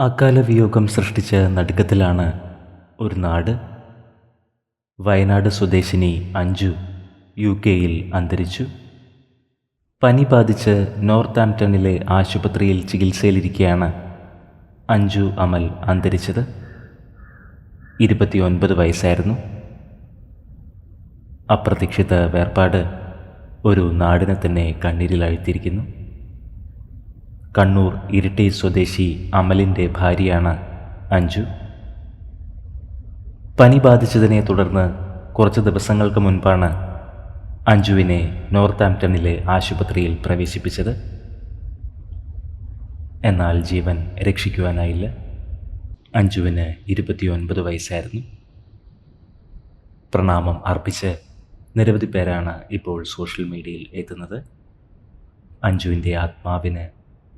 അകാല വിയോഗം സൃഷ്ടിച്ച നടുക്കത്തിലാണ് ഒരു നാട്. വയനാട് സ്വദേശിനി അഞ്ജു യു കെയിൽ അന്തരിച്ചു. പനി ബാധിച്ച് നോർത്ത് ആംപ്ടണിലെ ആശുപത്രിയിൽ ചികിത്സയിലിരിക്കെയാണ് അഞ്ജു അമൽ അന്തരിച്ചത്. ഇരുപത്തിയൊൻപത് വയസ്സായിരുന്നു. അപ്രതീക്ഷിത വേർപാട് ഒരു നാടിനെ തന്നെ കണ്ണീരിലാഴ്ത്തിയിരിക്കുന്നു. കണ്ണൂർ ഇരിട്ടി സ്വദേശി അമലിന്റെ ഭാര്യയാണ് അഞ്ജു. പനി ബാധിച്ചതിനെ തുടർന്ന് കുറച്ച് ദിവസങ്ങൾക്ക് മുൻപാണ് അഞ്ജുവിനെ നോർത്ത് ആംപ്ടണിലെ ആശുപത്രിയിൽ പ്രവേശിപ്പിച്ചത്. എന്നാൽ ജീവൻ രക്ഷിക്കുവാനായില്ല. അഞ്ജുവിന് ഇരുപത്തിയൊൻപത് വയസ്സായിരുന്നു. പ്രണാമം അർപ്പിച്ച് നിരവധി പേരാണ് ഇപ്പോൾ സോഷ്യൽ മീഡിയയിൽ എത്തുന്നത്. അഞ്ജുവിന്റെ ആത്മാവിന്